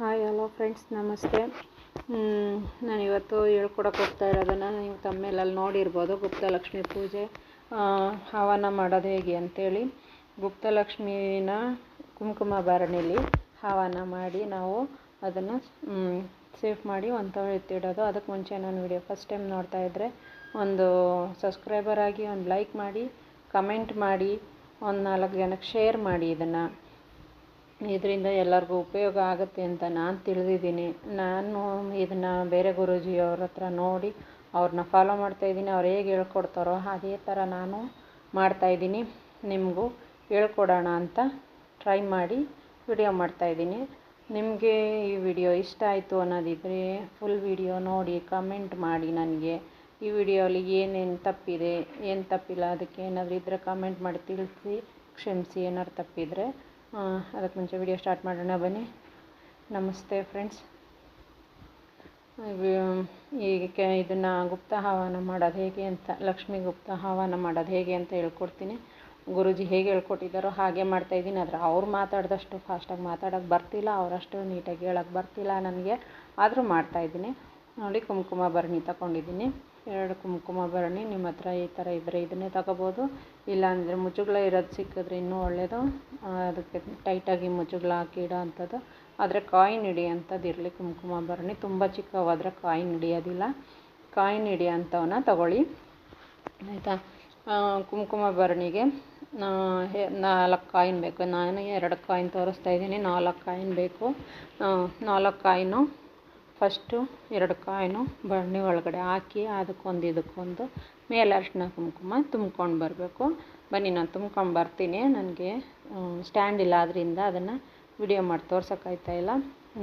Hi hello friends ನಮಸ್ತೆ. ನಾನು ಇವತ್ತು ಹೇಳ್ಕೊಡಕ್ಕೆ ಹೋಗ್ತಾ ಇರೋದನ್ನು ನೀವು ತಮ್ಮೇಲಲ್ಲಿ ನೋಡಿರ್ಬೋದು, ಗುಪ್ತಲಕ್ಷ್ಮಿ ಪೂಜೆ ಹವನ ಮಾಡೋದು ಹೇಗೆ ಅಂತೇಳಿ. ಗುಪ್ತಲಕ್ಷ್ಮಿನ ಕುಂಕುಮ ಭರಣಿಲಿ ಹವನ ಮಾಡಿ ನಾವು ಅದನ್ನು ಸೇಫ್ ಮಾಡಿ ಒಂದು ಎತ್ತಿಡೋದು ಅದಕ್ಕೆ ಮುಂಚೆ ನಾನು ವಿಡಿಯೋ ಫಸ್ಟ್ ಟೈಮ್ ನೋಡ್ತಾ ಇದ್ದರೆ ಒಂದು ಸಬ್ಸ್ಕ್ರೈಬರ್ ಆಗಿ ಒಂದು ಲೈಕ್ ಮಾಡಿ, ಕಮೆಂಟ್ ಮಾಡಿ, ಒಂದು ನಾಲ್ಕು ಜನಕ್ಕೆ ಶೇರ್ ಮಾಡಿ ಇದನ್ನು. ಇದರಿಂದ ಎಲ್ಲರಿಗೂ ಉಪಯೋಗ ಆಗುತ್ತೆ ಅಂತ ನಾನು ತಿಳಿದಿದ್ದೀನಿ. ನಾನು ಇದನ್ನು ಬೇರೆ ಗುರೂಜಿಯವ್ರ ಹತ್ರ ನೋಡಿ ಅವ್ರನ್ನ ಫಾಲೋ ಮಾಡ್ತಾಯಿದ್ದೀನಿ ಅವ್ರು ಹೇಗೆ ಹೇಳ್ಕೊಡ್ತಾರೋ ಅದೇ ಥರ ನಾನು ಮಾಡ್ತಾಯಿದ್ದೀನಿ ನಿಮಗೂ ಹೇಳ್ಕೊಡೋಣ ಅಂತ ಟ್ರೈ ಮಾಡಿ ವಿಡಿಯೋ ಮಾಡ್ತಾಯಿದ್ದೀನಿ ನಿಮಗೆ ಈ ವಿಡಿಯೋ ಇಷ್ಟ ಆಯಿತು ಅನ್ನೋದಿದ್ದರೆ ಫುಲ್ ವಿಡಿಯೋ ನೋಡಿ ಕಮೆಂಟ್ ಮಾಡಿ ನನಗೆ. ಈ ವಿಡಿಯೋಲಿ ಏನೇನು ತಪ್ಪಿದೆ, ಏನು ತಪ್ಪಿಲ್ಲ, ಅದಕ್ಕೆ ಏನಾದರೂ ಇದ್ದರೆ ಕಮೆಂಟ್ ಮಾಡಿ ತಿಳಿಸಿ, ಕ್ಷಮಿಸಿ ಏನಾದ್ರು ತಪ್ಪಿದರೆ. ಅದಕ್ಕೆ ಮುಂಚೆ ವಿಡಿಯೋ ಸ್ಟಾರ್ಟ್ ಮಾಡೋಣ ಬನ್ನಿ. ನಮಸ್ತೆ ಫ್ರೆಂಡ್ಸ್ ಈಗ ಇದನ್ನು ಗುಪ್ತ ಹವನ ಮಾಡೋದು ಹೇಗೆ ಅಂತ, ಲಕ್ಷ್ಮಿ ಗುಪ್ತ ಹವನ ಮಾಡೋದು ಹೇಗೆ ಅಂತ ಹೇಳ್ಕೊಡ್ತೀನಿ. ಗುರುಜಿ ಹೇಗೆ ಹೇಳ್ಕೊಟ್ಟಿದ್ದಾರೋ ಹಾಗೆ ಮಾಡ್ತಾಯಿದ್ದೀನಿ ಆದರೆ ಅವ್ರು ಮಾತಾಡಿದಷ್ಟು ಫಾಸ್ಟಾಗಿ ಮಾತಾಡೋಕ್ಕೆ ಬರ್ತಿಲ್ಲ, ಅವರಷ್ಟು ನೀಟಾಗಿ ಹೇಳೋಕ್ಕೆ ಬರ್ತಿಲ್ಲ ನನಗೆ. ಆದರೂ ಮಾಡ್ತಾಯಿದ್ದೀನಿ ನೋಡಿ, ಕುಂಕುಮ ಭರಣಿ ತಗೊಂಡಿದ್ದೀನಿ. ಎರಡು ಕುಂಕುಮ ಭರಣಿ, ನಿಮ್ಮ ಹತ್ರ ಈ ಥರ ಇದ್ದರೆ ಇದನ್ನೇ ತಗೋಬೋದು. ಇಲ್ಲಾಂದರೆ ಮುಚ್ಚುಗಳ ಇರೋದು ಸಿಕ್ಕಿದ್ರೆ ಇನ್ನೂ ಒಳ್ಳೆಯದು ಅದಕ್ಕೆ ಟೈಟಾಗಿ ಮುಚ್ಚುಗಳ ಹಾಕಿ ಇಡೋ ಅಂಥದ್ದು ಆದರೆ ಕಾಯಿನ್ ಹಿಡಿಯೋಂಥದ್ದು ಇರಲಿ, ಕುಂಕುಮ ಭರಣಿ. ತುಂಬ ಚಿಕ್ಕವಾದರೆ ಕಾಯಿನ್ ಹಿಡಿಯೋದಿಲ್ಲ. ಕಾಯಿನ್ ಹಿಡಿಯೋಂಥವನ್ನ ತಗೊಳ್ಳಿ. ಆಯಿತಾ? ಕುಂಕುಮ ಭರಣಿಗೆ ನಾಲ್ಕು ಕಾಯಿನ್ ಬೇಕು. ನಾನು ಎರಡು ಕಾಯಿನ್ ತೋರಿಸ್ತಾ ಇದ್ದೀನಿ. ನಾಲ್ಕು ಕಾಯಿನ್ ಬೇಕು. ನಾಲ್ಕು ಕಾಯಿನು ಫಸ್ಟು ಎರಡು ಕಾಯಿನು ಭರಣಿ ಒಳಗಡೆ ಹಾಕಿ ಅದಕ್ಕೊಂದು ಇದಕ್ಕೊಂದು ಮೇಲೆ ಅರಿಶಿನ ಕುಂಕುಮ ತುಂಬ್ಕೊಂಡು ಬರಬೇಕು. ಬನ್ನಿ, ನಾನು ತುಂಬ್ಕೊಂಡು ಬರ್ತೀನಿ. ನನಗೆ ಸ್ಟ್ಯಾಂಡ್ ಇಲ್ಲ ಆದ್ದರಿಂದ ಅದನ್ನು ವಿಡಿಯೋ ಮಾಡಿ ತೋರ್ಸೋಕ್ಕಾಯ್ತಾ ಇಲ್ಲ.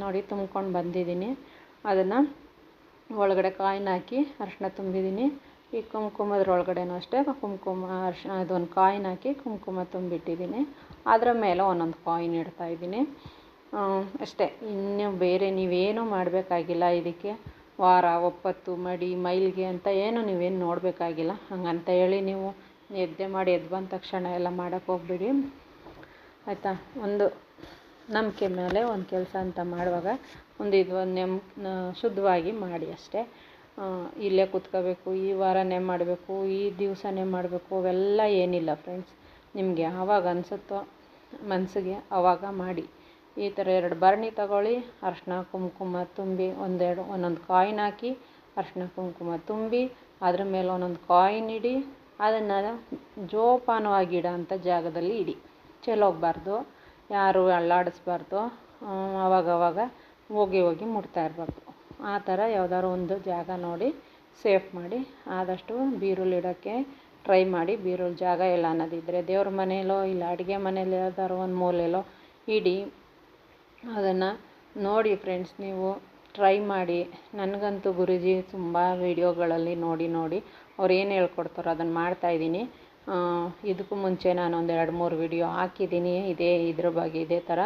ನೋಡಿ, ತುಂಬ್ಕೊಂಡು ಬಂದಿದ್ದೀನಿ. ಅದನ್ನು ಒಳಗಡೆ ಕಾಯಿನ್ ಹಾಕಿ ಅರಿಶಿನ ತುಂಬಿದ್ದೀನಿ. ಈ ಕುಂಕುಮದ್ರೊಳಗಡೆನೂ ಅಷ್ಟೇ, ಕುಂಕುಮ, ಅರಿಶಿನ ಅದೊಂದು ಕಾಯಿನ್ ಹಾಕಿ ಕುಂಕುಮ ತುಂಬಿಟ್ಟಿದ್ದೀನಿ. ಅದರ ಮೇಲೆ ಒಂದೊಂದು ಕಾಯಿನ್ ಇಡ್ತಾಯಿದ್ದೀನಿ ಅಷ್ಟೇ. ಇನ್ನು ಬೇರೆ ನೀವೇನೂ ಮಾಡಬೇಕಾಗಿಲ್ಲ ಇದಕ್ಕೆ. ವಾರ, ಒಪ್ಪತ್ತು, ಮಡಿ, ಮೈಲಿಗೆ ಅಂತ ಏನು ನೀವೇನು ನೋಡಬೇಕಾಗಿಲ್ಲ. ಹಂಗಂತ ಹೇಳಿ ನೀವು ನಿದ್ದೆ ಮಾಡಿ ಎದ್ದು ಬಂದ ತಕ್ಷಣ ಎಲ್ಲ ಮಾಡೋಕ್ಕೆ ಹೋಗಬೇಡಿ. ಆಯಿತಾ? ಒಂದು ನಂಬಿಕೆ ಮೇಲೆ, ಒಂದು ಕೆಲಸ ಅಂತ ಮಾಡುವಾಗ ಒಂದು ಇದು ಒಂದು ನೆಮ್ ಶುದ್ಧವಾಗಿ ಮಾಡಿ ಅಷ್ಟೇ. ಇಲ್ಲೇ ಕುತ್ಕೋಬೇಕು, ಈ ವಾರನೇ ಮಾಡಬೇಕು, ಈ ದಿವಸನೇ ಮಾಡಬೇಕು, ಅವೆಲ್ಲ ಏನಿಲ್ಲ ಫ್ರೆಂಡ್ಸ್ ನಿಮಗೆ ಯಾವಾಗ ಅನಿಸುತ್ತೋ ಮನಸ್ಸಿಗೆ ಆವಾಗ ಮಾಡಿ. ಈ ಥರ ಎರಡು ಭರಣಿ ತಗೊಳ್ಳಿ. ಅರಿಶಿನ ಕುಂಕುಮ ತುಂಬಿ ಒಂದೆರಡು, ಒಂದೊಂದು ಕಾಯಿನ್ ಹಾಕಿ ಅರಿಶಿನ ಕುಂಕುಮ ತುಂಬಿ ಅದ್ರ ಮೇಲೆ ಒಂದೊಂದು ಕಾಯಿನ್ ಇಡಿ. ಅದನ್ನು ಜೋಪಾನವಾಗಿ ಇಡೋಂಥ ಜಾಗದಲ್ಲಿ ಇಡಿ. ಚೆಲ್ಲೋಗ್ಬಾರ್ದು ಯಾರು ಅಲ್ಲಾಡಿಸ್ಬಾರ್ದು. ಆವಾಗವಾಗ ಹೋಗಿ ಹೋಗಿ ಮುಟ್ತಾ ಇರಬಾರ್ದು ಆ ಥರ ಯಾವ್ದಾದ್ರು ಒಂದು ಜಾಗ ನೋಡಿ ಸೇಫ್ ಮಾಡಿ. ಆದಷ್ಟು ಬೀರುಲ್ಲಿ ಇಡೋಕ್ಕೆ ಟ್ರೈ ಮಾಡಿ. ಬೀರುಲ್ ಜಾಗ ಇಲ್ಲ ಅನ್ನೋದಿದ್ದರೆ ದೇವ್ರ ಮನೆಯಲ್ಲೋ ಇಲ್ಲ ಅಡುಗೆ ಮನೇಲಿ ಯಾವ್ದಾದ್ರು ಒಂದು ಮೂಲೆಯಲ್ಲೋ ಇಡಿ. ಅದನ್ನು ನೋಡಿ ಫ್ರೆಂಡ್ಸ್ ನೀವು ಟ್ರೈ ಮಾಡಿ. ನನಗಂತೂ ಗುರೂಜಿ ತುಂಬ ವೀಡಿಯೋಗಳಲ್ಲಿ ನೋಡಿ ನೋಡಿ ಅವ್ರು ಏನು ಹೇಳ್ಕೊಡ್ತಾರೋ ಅದನ್ನು ಮಾಡ್ತಾಯಿದ್ದೀನಿ ಇದಕ್ಕೂ ಮುಂಚೆ ನಾನು ಒಂದು ಎರಡು ಮೂರು ವಿಡಿಯೋ ಹಾಕಿದ್ದೀನಿ. ಇದೇ ಇದ್ರ ಬಗ್ಗೆ ಇದೇ ಥರ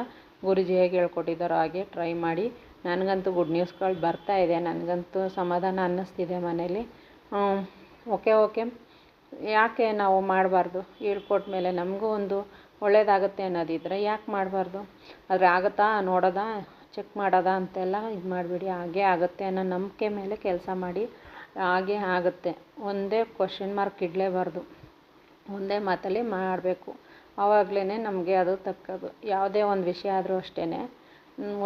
ಗುರೂಜಿ ಹೇಗೆ ಹೇಳ್ಕೊಟ್ಟಿದ್ದಾರೋ ಹಾಗೆ ಟ್ರೈ ಮಾಡಿ. ನನಗಂತೂ ಗುಡ್ ನ್ಯೂಸ್ಗಳು ಬರ್ತಾ ಇದೆ. ನನಗಂತೂ ಸಮಾಧಾನ ಅನ್ನಿಸ್ತಿದೆ ಮನೇಲಿ. Okay okay. ಯಾಕೆ ನಾವು ಮಾಡಬಾರ್ದು? ಹೇಳ್ಕೊಟ್ಮೇಲೆ ನಮಗೂ ಒಂದು ಒಳ್ಳೇದಾಗುತ್ತೆ ಅನ್ನೋದಿದ್ದರೆ ಯಾಕೆ ಮಾಡಬಾರ್ದು? ಆದರೆ ಆಗುತ್ತಾ? ನೋಡೋದಾ? ಚೆಕ್ ಮಾಡೋದಾ? ಅಂತೆಲ್ಲ ಇದು ಮಾಡಿಬಿಡಿ. ಹಾಗೇ ಆಗುತ್ತೆ ಅನ್ನೋ ನಂಬಿಕೆ ಮೇಲೆ ಕೆಲಸ ಮಾಡಿ ಹಾಗೇ ಆಗುತ್ತೆ. ಒಂದೇ ಕ್ವಶನ್ ಮಾರ್ಕ್ ಇಡಲೇಬಾರ್ದು. ಒಂದೇ ಮಾತಲ್ಲಿ ಮಾಡಬೇಕು. ಆವಾಗಲೇ ನಮಗೆ ಅದು ತಕ್ಕದು. ಯಾವುದೇ ಒಂದು ವಿಷಯ ಆದರೂ ಅಷ್ಟೇ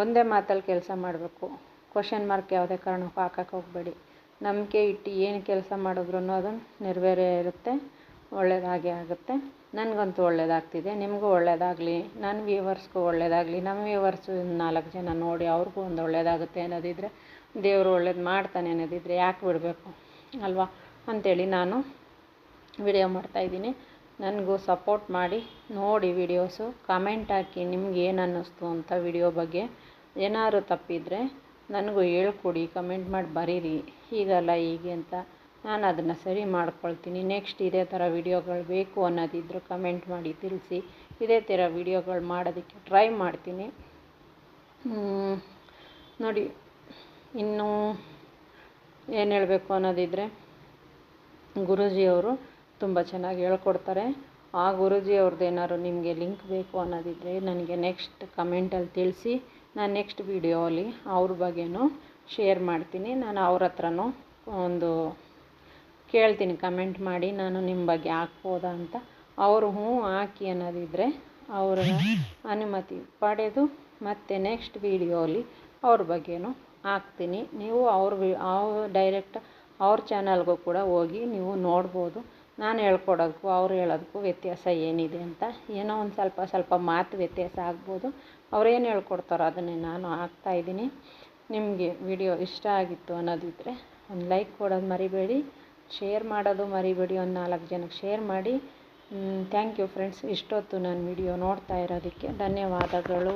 ಒಂದೇ ಮಾತಲ್ಲಿ ಕೆಲಸ ಮಾಡಬೇಕು. ಕ್ವಶನ್ ಮಾರ್ಕ್ ಯಾವುದೇ ಕಾರಣಕ್ಕೂ ಹಾಕಕ್ಕೆ ಹೋಗಬೇಡಿ. ನಂಬಿಕೆ ಇಟ್ಟು ಏನು ಕೆಲಸ ಮಾಡಿದ್ರು ಅದು ನೆರವೇರೇ ಇರುತ್ತೆ. ಒಳ್ಳೆಯದಾಗೇ ಆಗುತ್ತೆ. ನನಗಂತೂ ಒಳ್ಳೆಯದಾಗ್ತಿದೆ ನಿಮಗೂ ಒಳ್ಳೆಯದಾಗಲಿ ನನ್ನ ವ್ಯೂವರ್ಸ್ಗೂ ಒಳ್ಳೆಯದಾಗಲಿ ನಮ್ಮ ವ್ಯೂವರ್ಸು ನಾಲ್ಕು ಜನ ನೋಡಿ ಅವ್ರಿಗೂ ಒಂದು ಒಳ್ಳೆಯದಾಗುತ್ತೆ ಅನ್ನೋದಿದ್ದರೆ ದೇವರು ಒಳ್ಳೇದು ಮಾಡ್ತಾನೆ ಅನ್ನೋದಿದ್ದರೆ ಯಾಕೆ ಬಿಡಬೇಕು? ಅಲ್ವಾ? ಅಂಥೇಳಿ ನಾನು ವಿಡಿಯೋ ಮಾಡ್ತಾಯಿದ್ದೀನಿ ನನಗೂ ಸಪೋರ್ಟ್ ಮಾಡಿ, ನೋಡಿ ವಿಡಿಯೋಸು. ಕಮೆಂಟ್ ಹಾಕಿ ನಿಮ್ಗೆ ಏನು ಅನ್ನಿಸ್ತು ಅಂತ ವಿಡಿಯೋ ಬಗ್ಗೆ. ಏನಾದ್ರು ತಪ್ಪಿದರೆ ನನಗೂ ಹೇಳ್ಕೊಡಿ, ಕಮೆಂಟ್ ಮಾಡಿ ಬರೀರಿ. ಹೀಗಲ್ಲ ಹೀಗೆ ಅಂತ. ನಾನು ಅದನ್ನು ಸರಿ ಮಾಡ್ಕೊಳ್ತೀನಿ. ನೆಕ್ಸ್ಟ್ ಇದೇ ಥರ ವಿಡಿಯೋಗಳು ಬೇಕು ಅನ್ನೋದಿದ್ರು ಕಮೆಂಟ್ ಮಾಡಿ ತಿಳಿಸಿ. ಇದೇ ಥರ ವಿಡಿಯೋಗಳು ಮಾಡೋದಕ್ಕೆ ಟ್ರೈ ಮಾಡ್ತೀನಿ. ನೋಡಿ, ಇನ್ನೂ ಏನು ಹೇಳಬೇಕು ಅನ್ನೋದಿದ್ದರೆ ಗುರೂಜಿಯವರು ತುಂಬ ಚೆನ್ನಾಗಿ ಹೇಳ್ಕೊಡ್ತಾರೆ. ಆ ಗುರೂಜಿ ಅವ್ರದ್ದು ಏನಾದ್ರು ನಿಮಗೆ ಲಿಂಕ್ ಬೇಕು ಅನ್ನೋದಿದ್ದರೆ ನನಗೆ ನೆಕ್ಸ್ಟ್ ಕಮೆಂಟಲ್ಲಿ ತಿಳಿಸಿ. ನಾನು ನೆಕ್ಸ್ಟ್ ವೀಡಿಯೋಲಿ ಅವ್ರ ಬಗ್ಗೆನೂ ಶೇರ್ ಮಾಡ್ತೀನಿ. ನಾನು ಅವ್ರ ಹತ್ರನೂ ಒಂದು ಕೇಳ್ತೀನಿ ಕಮೆಂಟ್ ಮಾಡಿ, ನಾನು ನಿಮ್ಮ ಬಗ್ಗೆ ಹಾಕ್ಬೋದಾ ಅಂತ. ಅವರು ಹ್ಞೂ ಹಾಕಿ ಅನ್ನೋದಿದ್ದರೆ ಅವರ ಅನುಮತಿ ಪಡೆದು ಮತ್ತೆ ನೆಕ್ಸ್ಟ್ ವೀಡಿಯೋಲಿ ಅವ್ರ ಬಗ್ಗೆನೂ ಹಾಕ್ತೀನಿ. ನೀವು ಅವ್ರ ಅವ್ರ ಡೈರೆಕ್ಟ್ ಅವ್ರ ಚಾನಲ್ಗೂ ಕೂಡ ಹೋಗಿ ನೀವು ನೋಡ್ಬೋದು. ನಾನು ಹೇಳ್ಕೊಡೋದಕ್ಕೂ, ಅವ್ರು ಹೇಳೋದಕ್ಕೂ ವ್ಯತ್ಯಾಸ ಏನಿದೆ ಅಂತ. ಏನೋ ಒಂದು ಸ್ವಲ್ಪ ಸ್ವಲ್ಪ ಮಾತು ವ್ಯತ್ಯಾಸ ಆಗ್ಬೋದು. ಅವ್ರೇನು ಹೇಳ್ಕೊಡ್ತಾರೋ ಅದನ್ನೇ ನಾನು ಹಾಕ್ತಾಯಿದ್ದೀನಿ ನಿಮಗೆ ವಿಡಿಯೋ ಇಷ್ಟ ಆಗಿತ್ತು ಅನ್ನೋದಿದ್ದರೆ ಒಂದು ಲೈಕ್ ಕೊಡೋದು ಮರಿಬೇಡಿ. ಶೇರ್ ಮಾಡೋದು ಮರಿಬೇಡಿ ಒಂದು ನಾಲ್ಕು ಜನಕ್ಕೆ ಶೇರ್ ಮಾಡಿ. ಥ್ಯಾಂಕ್ ಯು ಫ್ರೆಂಡ್ಸ್ ಇಷ್ಟೊತ್ತು ನಾನು ವಿಡಿಯೋ ನೋಡ್ತಾ ಇರೋದಕ್ಕೆ ಧನ್ಯವಾದಗಳು.